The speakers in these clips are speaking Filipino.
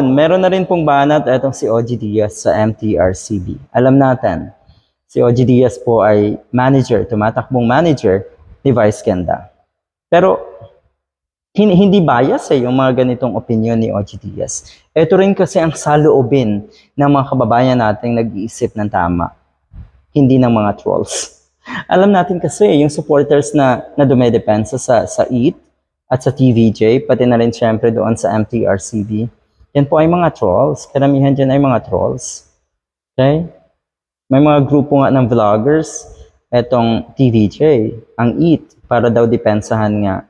Ngayon, meron na rin pong banat itong si OG Diaz sa MTRCB. Alam natin, si OG Diaz po ay manager, tumatakbong manager ni Vice Ganda. Pero hin- hindi bias eh yung mga ganitong opinion ni OG Diaz. Ito rin kasi ang saloobin ng mga kababayan nating nag-iisip ng tama. Hindi ng mga trolls. Alam natin kasi yung supporters na, na dumedepensa sa, sa EAT at sa TVJ, pati na rin syempre doon sa MTRCB. Yan po ay mga trolls. Karamihan dyan ay mga trolls. Okay? May mga grupo nga ng vloggers, etong TVJ, ang EAT, para daw depensahan nga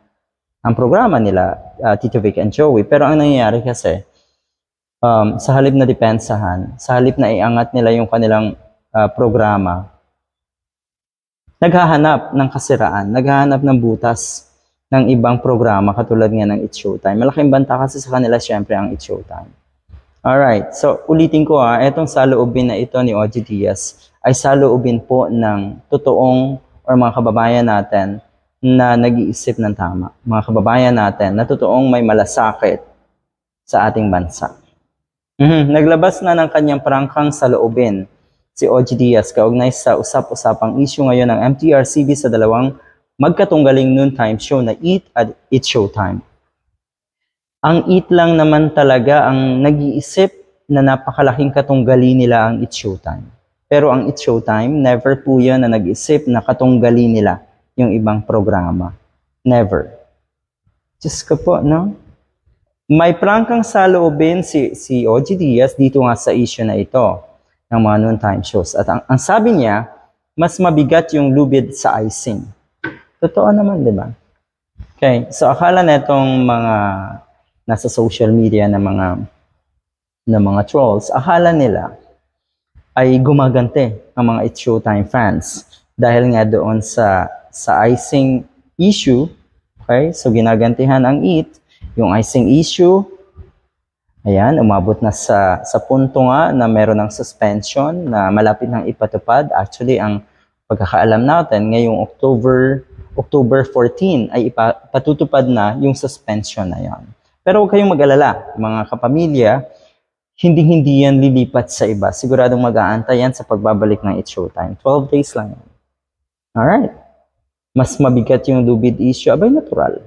ang programa nila, uh, Tito Vic and Joey. Pero ang nangyayari kasi, um, sa halip na depensahan, sa halip na iangat nila yung kanilang uh, programa, naghahanap ng kasiraan, naghahanap ng butas ng ibang programa katulad nga ng It's Showtime. Malaking banta kasi sa kanila syempre ang It's Showtime. Alright, so ulitin ko ha, etong saloobin na ito ni OG Diaz ay saloobin po ng totoong or mga kababayan natin na nag-iisip ng tama. Mga kababayan natin na totoong may malasakit sa ating bansa. Mhm, Naglabas na ng kanyang prangkang saloobin si OG Diaz kaugnay sa usap-usapang issue ngayon ng MTRCB sa dalawang magkatunggaling noontime show na Eat at Eat Showtime. Ang Eat lang naman talaga ang nag-iisip na napakalaking katunggali nila ang Eat Showtime. Pero ang Eat Showtime, never po yan na nag-isip na katunggali nila yung ibang programa. Never. Diyos ko po, no? May prangkang saloobin si, si OG Diaz dito nga sa issue na ito ng mga noontime shows. At ang, ang sabi niya, mas mabigat yung lubid sa icing. Totoo naman, di ba? Okay, so akala netong mga nasa social media na mga na mga trolls, akala nila ay gumagante ang mga It's Showtime fans dahil nga doon sa sa icing issue, okay? So ginagantihan ang It, yung icing issue, ayan, umabot na sa sa punto nga na meron ng suspension na malapit nang ipatupad. Actually, ang pagkakaalam natin ngayong October October 14 ay ipatutupad na yung suspension na yan. Pero huwag kayong mag-alala, mga kapamilya, hindi-hindi yan lilipat sa iba. Siguradong mag-aantay yan sa pagbabalik ng It's Showtime. 12 days lang yan. Alright. Mas mabigat yung lubid issue. Abay, natural.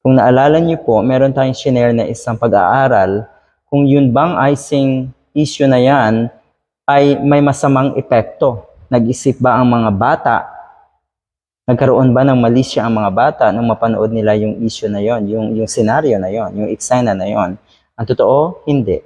Kung naalala niyo po, meron tayong shinare na isang pag-aaral kung yun bang icing issue na yan ay may masamang epekto. Nag-isip ba ang mga bata Nagkaroon ba ng malisya ang mga bata nung mapanood nila yung issue na yon, yung, yung scenario na yon, yung eksena na yon? Ang totoo, hindi.